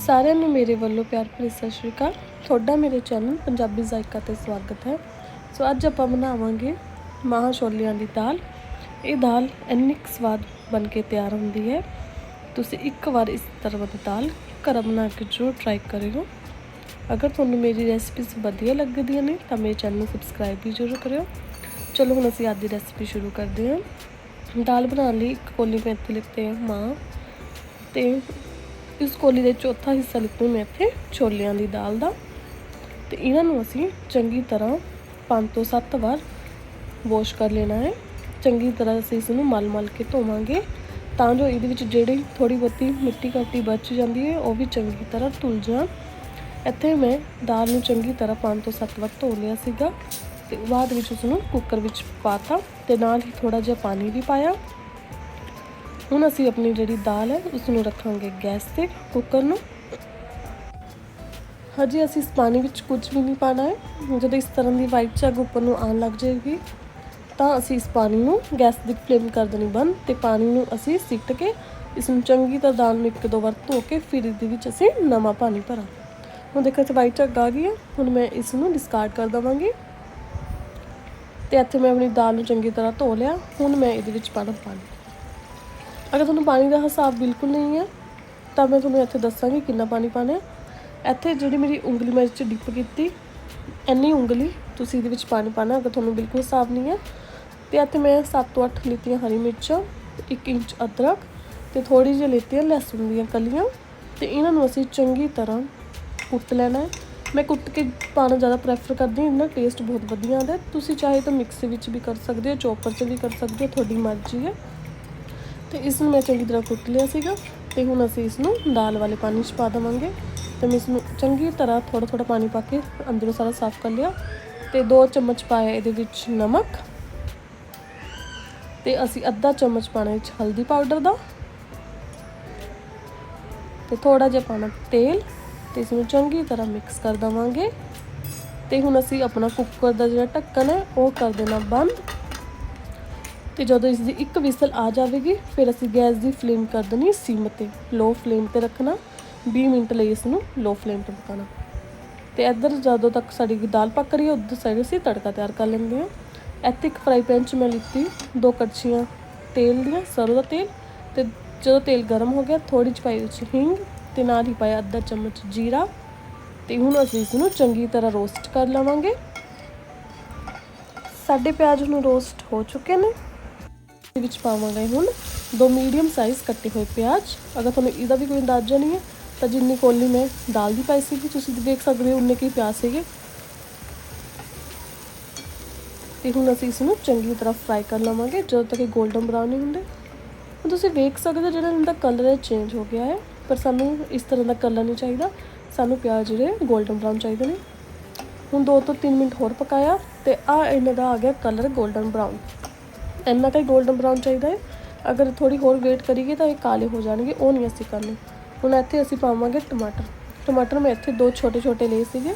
ਸਾਰਿਆਂ ਨੂੰ ਮੇਰੇ ਵੱਲੋਂ ਪਿਆਰ ਭਰੀ ਸਤਿ ਸ਼੍ਰੀ ਅਕਾਲ। ਤੁਹਾਡਾ ਮੇਰੇ ਚੈਨਲ ਪੰਜਾਬੀ ਜ਼ਾਇਕਾ ਤੇ ਸਵਾਗਤ ਹੈ। ਸੋ ਅੱਜ ਆਪਾਂ ਬਣਾਵਾਂਗੇ ਮਾਹਾਂ ਛੋਲਿਆਂ ਦੀ ਦਾਲ। ਇਹ ਦਾਲ ਇੰਨੀ ਕੁ ਸਵਾਦ ਬਣ ਕੇ ਤਿਆਰ ਹੁੰਦੀ ਹੈ। ਤੁਸੀਂ ਇੱਕ ਵਾਰ ਇਸ ਤਰ੍ਹਾਂ ਦੀ ਦਾਲ ਘਰ ਬਣਾ ਕੇ ਜ਼ਰੂਰ ਟਰਾਈ ਕਰਿਓ। ਅਗਰ ਤੁਹਾਨੂੰ ਮੇਰੀ ਰੈਸਪੀਜ਼ ਵਧੀਆ ਲੱਗਦੀਆਂ ਨੇ, ਤਾਂ ਮੇਰੇ ਚੈਨਲ ਨੂੰ ਸਬਸਕ੍ਰਾਈਬ ਵੀ ਜ਼ਰੂਰ ਕਰਿਓ। ਚਲੋ ਹੁਣ ਅਸੀਂ ਅੱਜ ਦੀ ਰੈਸਪੀ ਸ਼ੁਰੂ ਕਰਦੇ ਹਾਂ। ਦਾਲ ਬਣਾਉਣ ਲਈ ਇੱਕ ਕੋਲੀ ਮੈਂ ਇੱਥੇ ਮਾਂ ਤੇ ਇਸ ਕੋਲੀ ਦੇ ਚੌਥਾ ਹਿੱਸਾ ਲਿਖੂ ਮੈਂ ਇੱਥੇ ਛੋਲਿਆਂ ਦੀ ਦਾਲ ਦਾ। ਤੇ ਇਹਨਾਂ ਨੂੰ ਅਸੀਂ ਚੰਗੀ ਤਰ੍ਹਾਂ 5 ਤੋਂ 7 ਵਾਰ ਵਾਸ਼ ਕਰ ਲੈਣਾ ਹੈ। ਚੰਗੀ ਤਰ੍ਹਾਂ ਅਸੀਂ ਇਸ ਨੂੰ ਮਲ-ਮਲ ਕੇ ਧੋਵਾਂਗੇ। ਤਾਂ ਜੋ ਇਹਦੇ ਵਿੱਚ ਜਿਹੜੀ ਥੋੜੀ ਬਹੁਤੀ ਮਿੱਟੀ ਘੱਟੀ ਬਚ ਜਾਂਦੀ ਹੈ, ਉਹ ਵੀ ਚੰਗੀ ਤਰ੍ਹਾਂ ਧੁਲ ਜਾਣ। ਇੱਥੇ ਮੈਂ ਦਾਲ ਨੂੰ ਚੰਗੀ ਤਰ੍ਹਾਂ 5 ਤੋਂ 7 ਵਾਰ ਧੋ ਲਿਆ ਸੀਗਾ। ਤੇ ਬਾਅਦ ਵਿੱਚ ਉਸ ਨੂੰ ਕੁੱਕਰ ਵਿੱਚ ਪਾਤਾ ਤੇ ਨਾਲ ਹੀ ਥੋੜਾ ਜਿਹਾ ਪਾਣੀ ਵੀ ਪਾਇਆ। ਹੁਣ ਅਸੀਂ ਆਪਣੀ ਜਿਹੜੀ ਦਾਲ ਹੈ ਉਸ ਨੂੰ ਰੱਖਾਂਗੇ ਗੈਸ ਤੇ ਕੁੱਕਰ ਨੂੰ। ਹਜੇ ਅਸੀਂ ਇਸ ਪਾਣੀ ਵਿੱਚ ਕੁਝ ਵੀ ਨਹੀਂ ਪਾਣਾ ਹੈ। ਜਦੋਂ ਇਸ ਤਰ੍ਹਾਂ ਦੀ ਵਾਈਟ ਝੱਗ ਉੱਪਰ ਨੂੰ ਆਉਣ ਲੱਗ ਜਾਏਗੀ, ਤਾਂ ਅਸੀਂ ਇਸ ਪਾਣੀ ਨੂੰ ਗੈਸ ਦੀ ਫਲੇਮ ਕਰ ਦੇਣੀ ਬੰਦ ਤੇ ਪਾਣੀ ਨੂੰ ਅਸੀਂ ਸਿੱਟ ਕੇ ਇਸ ਨੂੰ ਚੰਗੀ ਤਰ੍ਹਾਂ ਦਾਲ ਨੂੰ ਇੱਕ ਦੋ ਵਾਰ ਧੋ ਕੇ ਫਿਰ ਇਹਦੇ ਵਿੱਚ ਅਸੀਂ ਨਵਾਂ ਪਾਣੀ ਭਰਾਂ ਹੁਣ ਦੇਖੋ ਤੇ ਵਾਈਟ ਝੱਗ ਆ ਗਈ ਹੈ। ਹੁਣ ਮੈਂ ਇਸ ਨੂੰ ਡਿਸਕਾਰਡ ਕਰ ਦਵਾਂਗੀ ਤੇ ਇੱਥੇ ਮੈਂ ਆਪਣੀ ਦਾਲ ਨੂੰ ਚੰਗੀ ਤਰ੍ਹਾਂ ਧੋ ਲਿਆ। ਹੁਣ ਮੈਂ ਇਹਦੇ ਵਿੱਚ ਪਾਣਾ ਪਾਣੀ। ਅਗਰ ਤੁਹਾਨੂੰ ਪਾਣੀ ਦਾ ਹਿਸਾਬ ਬਿਲਕੁਲ ਨਹੀਂ ਹੈ, ਤਾਂ ਮੈਂ ਤੁਹਾਨੂੰ ਇੱਥੇ ਦੱਸਾਂਗੀ ਕਿੰਨਾ ਪਾਣੀ ਪਾਣਾ ਹੈ। ਇੱਥੇ ਜਿਹੜੀ ਮੇਰੀ ਉਂਗਲੀ, ਮੈਂ ਚ ਡਿਪ ਕੀਤੀ, ਇੰਨੀ ਉਂਗਲੀ ਤੁਸੀਂ ਇਹਦੇ ਵਿੱਚ ਪਾਣੀ ਪਾਣਾ, ਅਗਰ ਤੁਹਾਨੂੰ ਬਿਲਕੁਲ ਹਿਸਾਬ ਨਹੀਂ ਹੈ। ਤੇ ਇੱਥੇ ਮੈਂ 7 ਤੋਂ 8 ਲਿੱਤੀਆਂ ਹਰੀ ਮਿਰਚਾਂ 1 ਇੰਚ ਅਦਰਕ ਤੇ ਥੋੜੀ ਜਿਹੀ ਲਿੱਤੀਆਂ ਲਸਣ ਦੀਆਂ ਕਲੀਆਂ ਤੇ ਇਹਨਾਂ ਨੂੰ ਅਸੀਂ ਚੰਗੀ ਤਰ੍ਹਾਂ ਕੁੱਟ ਲੈਣਾ ਹੈ। ਮੈਂ ਕੁੱਟ ਕੇ ਪਾਣਾ ਜ਼ਿਆਦਾ ਪ੍ਰੈਫਰ ਕਰਦੀ ਹਾਂ, ਇਹਦਾ ਟੇਸਟ ਬਹੁਤ ਵਧੀਆ ਆਉਂਦਾ ਤੁਸੀਂ ਚਾਹੇ ਤਾਂ ਮਿਕਸੀ ਵਿੱਚ ਵੀ ਕਰ ਸਕਦੇ ਹੋ, ਚੋਪਰ 'ਚ ਵੀ ਕਰ ਸਕਦੇ ਹੋ, ਤੁਹਾਡੀ ਮਰਜ਼ੀ ਹੈ। ਤੇ ਇਸ ਨੂੰ ਮੈਂ ਚੰਗੀ ਤਰ੍ਹਾਂ ਕੁੱਟ ਲਿਆ ਸੀਗਾ ਤੇ ਹੁਣ ਅਸੀਂ ਇਸ ਨੂੰ ਦਾਲ ਵਾਲੇ ਪਾਣੀ 'ਚ ਪਾ ਦੇਵਾਂਗੇ। ਤੇ ਮੈਂ ਇਸ ਨੂੰ ਚੰਗੀ ਤਰ੍ਹਾਂ ਥੋੜਾ ਥੋੜਾ ਪਾਣੀ ਪਾ ਕੇ ਅੰਦਰੋਂ ਸਾਰਾ ਸਾਫ਼ ਕਰ ਲਿਆ ਤੇ 2 ਚਮਚ ਪਾਇਆ ਇਹਦੇ ਵਿੱਚ ਨਮਕ। ਤੇ ਅਸੀਂ ਅੱਧਾ ਚਮਚ ਪਾਣਾ ਵਿੱਚ ਹਲਦੀ ਪਾਊਡਰ ਦਾ। ਤੇ ਥੋੜਾ ਜਿਹਾ ਪਾਣਾ ਤੇਲ ਤੇ ਇਸ ਨੂੰ ਚੰਗੀ ਤਰ੍ਹਾਂ ਮਿਕਸ ਕਰ ਦਵਾਂਗੇ। ਤੇ ਹੁਣ ਅਸੀਂ ਆਪਣਾ ਕੁੱਕਰ ਦਾ ਜਿਹੜਾ ਢੱਕਣ ਹੈ ਉਹ ਕਰ ਦੇਣਾ ਬੰਦ। ਤੇ ਜਦੋਂ ਇਸ ਦੀ ਇੱਕ ਵਿਸਲ ਆ ਜਾਵੇਗੀ, ਫਿਰ ਅਸੀਂ ਗੈਸ ਦੀ ਫਲੇਮ ਕਰ ਦੇਣੀ ਸਿਮ ਤੇ ਲੋ ਫਲੇਮ ਤੇ ਰੱਖਣਾ। 20 ਮਿੰਟ ਲਈ ਇਸ ਨੂੰ ਲੋ ਫਲੇਮ ਤੇ ਪਕਾਉਣਾ। ਤੇ ਇੱਧਰ ਜਦੋਂ ਤੱਕ ਸਾਡੀ ਦਾਲ ਪੱਕ ਰਹੀ ਹੈ, ਉਧਰ ਸਾਈਡ ਅਸੀਂ ਤੜਕਾ ਤਿਆਰ ਕਰ ਲੈਂਦੇ ਹਾਂ। ਇੱਥੇ ਇੱਕ ਫਰਾਈ ਪੈਨ 'ਚ ਮੈਂ ਲਿੱਤੀ ਦੋ ਕੜਛੀਆਂ ਤੇਲ ਦੀਆਂ, ਸਰੋਂ ਦਾ ਤੇਲ। ਤੇ ਜਦੋਂ ਤੇਲ ਗਰਮ ਹੋ ਗਿਆ ਥੋੜੀ ਜਿਹੀ ਪਾਈ ਵਿੱਚ ਹਿੰਗ ਤੇ ਨਾਲ ਹੀ ਪਾਇਆ ਅੱਧਾ ਚਮਚ ਜੀਰਾ। ਤੇ ਹੁਣ ਅਸੀਂ ਇਸ ਨੂੰ ਚੰਗੀ ਤਰ੍ਹਾਂ ਰੋਸਟ ਕਰ ਲਵਾਂਗੇ। ਸਾਡੇ ਪਿਆਜ਼ ਨੂੰ ਰੋਸਟ ਹੋ ਚੁੱਕੇ ਨੇ। ਦੇ ਵਿੱਚ ਪਾਵਾਂਗੇ ਹੁਣ। ਦੋ ਮੀਡੀਅਮ ਸਾਈਜ਼ ਕੱਟੇ ਹੋਏ ਪਿਆਜ਼। ਅਗਰ ਤੁਹਾਨੂੰ ਇਹਦਾ ਵੀ ਕੋਈ ਅੰਦਾਜ਼ਾ ਨਹੀਂ ਹੈ, ਤਾਂ ਜਿੰਨੀ ਕੋਲੀ ਮੈਂ ਦਾਲ ਦੀ ਪਾਈ ਸੀਗੀ, ਤੁਸੀਂ ਦੇਖ ਸਕਦੇ ਹੋ ਉਨੇ ਕੀ ਪਿਆਜ਼ ਸੀਗੇ। ਤੇ ਹੁਣ ਅਸੀਂ ਇਸ ਨੂੰ ਚੰਗੀ ਤਰ੍ਹਾਂ ਫਰਾਈ ਕਰ ਲਵਾਂਗੇ, ਜਦੋਂ ਤੱਕ ਇਹ ਗੋਲਡਨ ਬਰਾਊਨ ਨਹੀਂ ਹੁੰਦੇ। ਹੁਣ ਤੁਸੀਂ ਵੇਖ ਸਕਦੇ ਹੋ ਜਿਹੜਾ ਇਹਦਾ ਕਲਰ ਹੈ ਚੇਂਜ ਹੋ ਗਿਆ ਹੈ, ਪਰ ਸਾਨੂੰ ਇਸ ਤਰ੍ਹਾਂ ਦਾ ਕਲਰ ਨਹੀਂ ਚਾਹੀਦਾ। ਸਾਨੂੰ ਪਿਆਜ਼ ਜਿਹੜੇ ਗੋਲਡਨ ਬਰਾਊਨ ਚਾਹੀਦੇ ਨੇ। ਹੁਣ 2 ਤੋਂ 3 ਮਿੰਟ ਹੋਰ ਪਕਾਇਆ ਤੇ ਆ ਇਹਨਾਂ ਦਾ ਆ ਗਿਆ ਕਲਰ ਗੋਲਡਨ ਬਰਾਊਨ ਇੰਨਾ ਕੁ 골ਡਨ ਬਰਾਊਨ ਚਾਹੀਦਾ ਹੈ। ਅਗਰ ਥੋੜੀ ਹੋਰ ਵੇਟ ਕਰੀਏ ਤਾਂ ਇਹ ਕਾਲੇ ਹੋ ਜਾਣਗੇ, ਉਹ ਨਹੀਂ ਅਸੀਂ ਕਰਨੇ। ਹੁਣ ਇੱਥੇ ਅਸੀਂ ਪਾਵਾਂਗੇ ਟਮਾਟਰ। ਟਮਾਟਰ ਮੈਂ ਇੱਥੇ ਦੋ ਛੋਟੇ ਛੋਟੇ ਲਏ ਸੀਗੇ।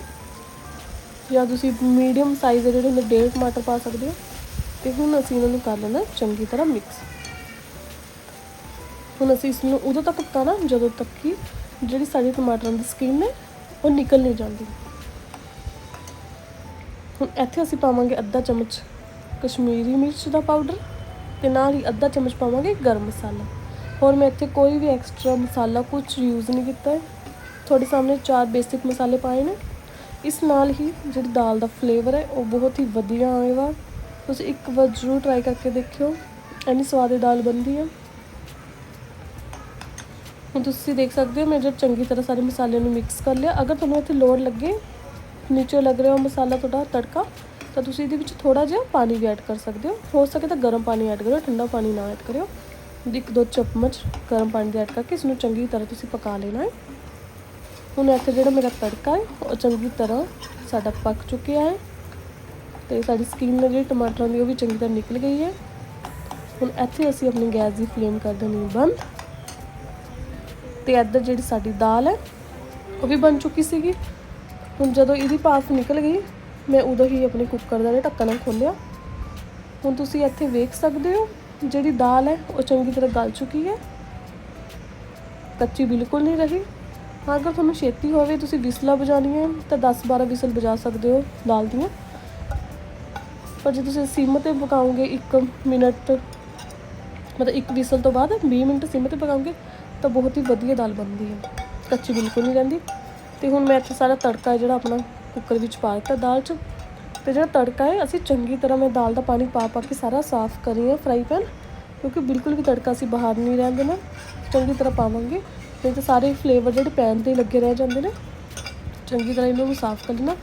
ਜਾਂ ਤੁਸੀਂ ਮੀਡੀਅਮ ਸਾਈਜ਼ ਦੇ ਜਿਹੜੇ ਹੁੰਦੇ, ਡੇਢ ਟਮਾਟਰ ਪਾ ਸਕਦੇ ਹੋ। ਤੇ ਹੁਣ ਅਸੀਂ ਇਹਨਾਂ ਨੂੰ ਕਰ ਲੈਣਾ ਚੰਗੀ ਤਰ੍ਹਾਂ ਮਿਕਸ ਹੁਣ ਅਸੀਂ ਇਸ ਨੂੰ ਉਦੋਂ ਤੱਕ ਪਕਾਣਾ ਜਦੋਂ ਤੱਕ ਕਿ ਜਿਹੜੀ ਸਾਡੀ ਟਮਾਟਰਾਂ ਦੀ ਸਕਿਨ ਹੈ, ਉਹ ਨਿਕਲ ਨਹੀਂ ਜਾਂਦੀ। ਹੁਣ ਇੱਥੇ ਅਸੀਂ ਪਾਵਾਂਗੇ ਅੱਧਾ ਚਮਚ ਕਸ਼ਮੀਰੀ ਮਿਰਚ ਦਾ ਪਾਊਡਰ ਤੇ ਨਾਲ ਹੀ ਅੱਧਾ ਚਮਚ ਪਾਵਾਂਗੇ ਗਰਮ ਮਸਾਲਾ। ਹੋਰ ਮੈਂ ਇੱਥੇ ਕੋਈ ਵੀ ਐਕਸਟਰਾ ਮਸਾਲਾ ਕੁਝ ਯੂਜ਼ ਨਹੀਂ ਕੀਤਾ। ਤੁਹਾਡੇ ਸਾਹਮਣੇ ਚਾਰ ਬੇਸਿਕ ਮਸਾਲੇ ਪਾਏ ਨੇ। ਇਸ ਨਾਲ ਹੀ ਜਿਹੜੀ ਦਾਲ ਦਾ ਫਲੇਵਰ ਹੈ, ਉਹ ਬਹੁਤ ਹੀ ਵਧੀਆ ਆਏਗਾ। ਤੁਸੀਂ ਇੱਕ ਵਾਰ ਜ਼ਰੂਰ ਟਰਾਈ ਕਰਕੇ ਦੇਖਿਓ। ਇੰਨੀ ਸਵਾਦੀ ਦਾਲ ਬਣਦੀ ਹੈ ਹੁਣ ਤੁਸੀਂ ਦੇਖ ਸਕਦੇ ਹੋ, ਮੈਂ ਜਦ ਚੰਗੀ ਤਰ੍ਹਾਂ ਸਾਰੇ ਮਸਾਲੇ ਨੂੰ ਮਿਕਸ ਕਰ ਲਿਆ। ਅਗਰ ਤੁਹਾਨੂੰ ਇੱਥੇ ਲੋੜ ਲੱਗੇ, ਨੀਚੇ ਲੱਗ ਰਿਹਾ ਮਸਾਲਾ ਤੁਹਾਡਾ ਤੜਕਾ ਤਾਂ ਤੁਸੀਂ ਇਹਦੇ ਵਿੱਚ ਥੋੜਾ ਜਿਹਾ ਪਾਣੀ ਵੀ ਐਡ ਕਰ ਸਕਦੇ ਹੋ। ਹੋ ਸਕੇ ਤਾਂ ਗਰਮ ਪਾਣੀ ਐਡ ਕਰਿਓ, ਠੰਡਾ ਪਾਣੀ ਨਾ ਐਡ ਕਰਿਓ। ਇੱਕ ਦੋ ਚਮਚ ਗਰਮ ਪਾਣੀ ਦੇ ਐਡ ਕਰਕੇ ਇਸ ਨੂੰ ਚੰਗੀ ਤਰ੍ਹਾਂ ਤੁਸੀਂ ਪਕਾ ਲੈਣਾ ਹੈ। ਹੁਣ ਇੱਥੇ ਜਿਹੜਾ ਮੇਰਾ ਤੜਕਾ ਹੈ, ਉਹ ਚੰਗੀ ਤਰ੍ਹਾਂ ਸਾਡਾ ਪੱਕ ਚੁੱਕਿਆ ਹੈ। ਤੇ ਸਾਡੀ ਸਕਿਨ ਜਿਹੜੀ ਟਮਾਟਰਾਂ ਦੀ ਉਹ ਵੀ ਚੰਗੀ ਤਰ੍ਹਾਂ ਨਿਕਲ ਗਈ ਹੈ। ਹੁਣ ਇੱਥੇ ਅਸੀਂ ਆਪਣੀ ਗੈਸ ਦੀ ਫਲੇਮ ਕਰ ਦੇਣੀ ਬੰਦ। ਤੇ ਇੱਧਰ ਜਿਹੜੀ ਸਾਡੀ ਦਾਲ ਹੈ, ਉਹ ਵੀ ਬਣ ਚੁੱਕੀ ਸੀਗੀ। ਹੁਣ ਜਦੋਂ ਇਹਦੀ ਭਾਫ ਨਿਕਲ ਗਈ ਮੈਂ ਉਦੋਂ ਹੀ ਆਪਣੇ ਕੁੱਕਰ ਦਾ ਢੱਕਣ ਖੋਲ੍ਹਿਆ। ਹੁਣ ਤੁਸੀਂ ਇੱਥੇ ਵੇਖ ਸਕਦੇ ਹੋ, ਜਿਹੜੀ ਦਾਲ ਹੈ, ਉਹ ਚੰਗੀ ਤਰ੍ਹਾਂ ਗਲ ਚੁੱਕੀ ਹੈ। ਕੱਚੀ ਬਿਲਕੁਲ ਨਹੀਂ ਰਹੀ। ਹਾਂ, ਅਗਰ ਤੁਹਾਨੂੰ ਛੇਤੀ ਹੋਵੇ, ਤੁਸੀਂ ਵਿਸਲਾਂ ਵਜਾਉਣੀਆਂ ਤਾਂ 10-12 ਵਿਸਲ ਵਜਾ ਸਕਦੇ ਹੋ ਦਾਲ ਦੀਆਂ। ਪਰ ਜੇ ਤੁਸੀਂ ਸਿਮ ਤੇ ਪਕਾਓਗੇ 1 ਮਿੰਟ, ਮਤਲਬ ਇੱਕ ਵਿਸਲ ਤੋਂ ਬਾਅਦ 20 ਮਿੰਟ ਸਿਮ ਤੇ ਪਕਾਓਗੇ ਤਾਂ ਬਹੁਤ ਹੀ ਵਧੀਆ ਦਾਲ ਬਣਦੀ ਹੈ। ਕੱਚੀ ਬਿਲਕੁਲ ਨਹੀਂ ਰਹਿੰਦੀ। ਤੇ ਹੁਣ ਮੈਂ ਇੱਥੇ ਸਾਰਾ ਤੜਕਾ ਹੈ ਜਿਹੜਾ ਆਪਣਾ ਕੁੱਕਰ ਵਿੱਚ ਪਾ ਦਿੱਤਾ ਦਾਲ 'ਚ। ਤੇ ਜਿਹੜਾ ਤੜਕਾ ਹੈ, ਅਸੀਂ ਚੰਗੀ ਤਰ੍ਹਾਂ ਮੈਂ ਦਾਲ ਦਾ ਪਾਣੀ ਪਾ ਪਾ ਕੇ ਸਾਰਾ ਸਾਫ਼ ਕਰੀ ਰਹੀ ਹਾਂ ਫਰਾਈ ਪੈਨ ਕਿਉਂਕਿ ਬਿਲਕੁਲ ਵੀ ਤੜਕਾ ਅਸੀਂ ਬਾਹਰ ਨਹੀਂ ਰਹਿਣ ਦੇਣਾ। ਚੰਗੀ ਤਰ੍ਹਾਂ ਪਾਵਾਂਗੇ। ਨਹੀਂ ਤਾਂ ਸਾਰੇ ਫਲੇਵਰ ਜਿਹੜੇ ਪੈਨ ਤੇ ਲੱਗੇ ਰਹਿ ਜਾਂਦੇ ਨੇ, ਚੰਗੀ ਤਰ੍ਹਾਂ ਇਹਨਾਂ ਨੂੰ ਸਾਫ਼ ਕਰ ਲੈਣਾ।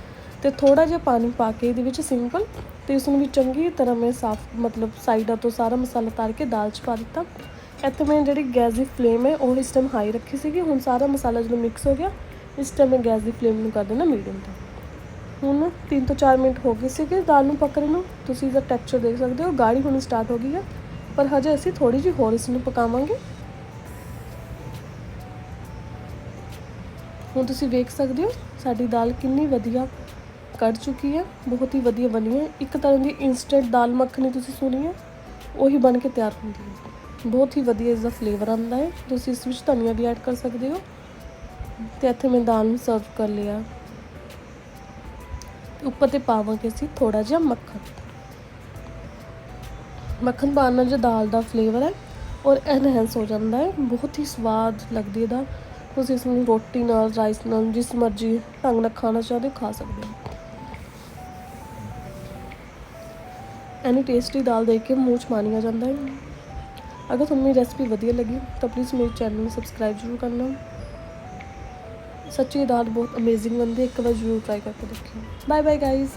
ਤੇ ਥੋੜਾ ਜਿਹਾ ਪਾਣੀ ਪਾ ਕੇ ਇਹਦੇ ਵਿੱਚ ਸਿੰਪਲ ਤੇ ਉਸ ਨੂੰ ਵੀ ਚੰਗੀ ਤਰ੍ਹਾਂ ਮੈਂ ਸਾਫ਼, ਮਤਲਬ ਸਾਈਡਾਂ ਤੋਂ ਸਾਰਾ ਮਸਾਲਾ ਤਾਰ ਕੇ ਦਾਲ 'ਚ ਪਾ ਦਿੱਤਾ। ਇੱਥੇ ਮੈਂ ਜਿਹੜੀ ਗੈਸ ਦੀ ਫਲੇਮ ਹੈ ਉਹ ਇਸ ਟਾਈਮ ਹਾਈ ਰੱਖੀ ਸੀਗੀ। ਹੁਣ ਸਾਰਾ ਮਸਾਲਾ ਜਦੋਂ ਮਿਕਸ ਹੋ ਗਿਆ, ਇਸ ਟਾਈਮ ਮੈਂ ਗੈਸ ਦੀ ਫਲੇਮ ਨੂੰ ਕਰ ਦੇਣਾ ਮੀਡੀਅਮ ਤੇ। ਹੁਣ 3 ਤੋਂ 4 ਮਿੰਟ ਹੋ ਗਏ ਸੀਗੇ, ਦਾਲ ਨੂੰ ਪੱਕਣ ਨੂੰ। ਤੁਸੀਂ ਇਹਦਾ ਟੈਕਸਚਰ ਦੇਖ ਸਕਦੇ ਹੋ, ਗਾੜੀ ਹੋਣੀ ਸਟਾਰਟ ਹੋ ਗਈ ਹੈ ਪਰ ਹਜੇ ਅਸੀਂ ਥੋੜੀ ਜਿਹੀ ਹੋਰ ਇਸ ਨੂੰ ਪਕਾਵਾਂਗੇ। ਹੁਣ ਤੁਸੀਂ ਵੇਖ ਸਕਦੇ ਹੋ, ਸਾਡੀ ਦਾਲ ਕਿੰਨੀ ਵਧੀਆ ਕੱਢ ਚੁੱਕੀ ਹੈ ਬਹੁਤ ਹੀ ਵਧੀਆ ਬਣੀ ਹੈ ਇੱਕ ਤਰ੍ਹਾਂ ਦੀ ਇਨਸਟੈਂਟ ਦਾਲ ਮੱਖਣੀ ਤੁਸੀਂ ਸੁਣੀ ਹੈ ਉਹੀ ਬਣ ਕੇ ਤਿਆਰ ਹੁੰਦੀ ਹੈ ਬਹੁਤ ਹੀ ਵਧੀਆ ਇਸ ਦਾ ਫਲੇਵਰ ਆਉਂਦਾ ਹੈ। ਤੁਸੀਂ ਇਸ ਵਿੱਚ ਧਨੀਆ ਵੀ ਐਡ ਕਰ ਸਕਦੇ ਹੋ। ਤੇ ਇੱਥੇ ਮੈਂ ਦਾਲ ਨੂੰ ਸਰਵ ਕਰ ਲਿਆ। ਉੱਪਰ ਤੇ ਪਾਵਾਂਗੇ ਅਸੀਂ ਥੋੜਾ ਜਿਹਾ ਮੱਖਣ। ਮੱਖਣ ਪਾਉਣ ਨਾਲ ਜੋ ਦਾਲ ਦਾ ਫਲੇਵਰ ਹੈ, ਔਰ ਐਨਹਾਂਸ ਹੋ ਜਾਂਦਾ ਹੈ। ਬਹੁਤ ਹੀ ਸਵਾਦ ਲੱਗਦੀ ਹੈ ਦਾਲ। ਤੁਸੀਂ ਇਸ ਨੂੰ ਰੋਟੀ ਨਾਲ ਰਾਈਸ ਨਾਲ, ਜਿਸ ਮਰਜ਼ੀ ਢੰਗ ਨਾਲ ਖਾਣਾ ਚਾਹਦੇ ਹੋ, ਖਾ ਸਕਦੇ ਹੋ। ਐਨੀ ਟੇਸਟੀ ਦਾਲ ਦੇਖ ਕੇ ਮੂੰਹ 'ਚ ਪਾਣੀ ਜਾਂਦਾ ਹੈ। ਅਗਰ ਤੁਹਾਨੂੰ ਮੇਰੀ ਰੈਸਪੀ ਵਧੀਆ ਲੱਗੀ, ਤਾਂ ਪਲੀਜ਼ ਮੇਰੇ ਚੈਨਲ ਨੂੰ ਸਬਸਕ੍ਰਾਈਬ ਜ਼ਰੂਰ ਕਰਨਾ। ਸੱਚੀ ਦਾਲ ਬਹੁਤ ਅਮੇਜ਼ਿੰਗ ਬਣਦੀ ਹੈ, ਇੱਕ ਵਾਰ ਜ਼ਰੂਰ ਟਰਾਈ ਕਰਕੇ ਦੇਖਿਓ। Bye bye guys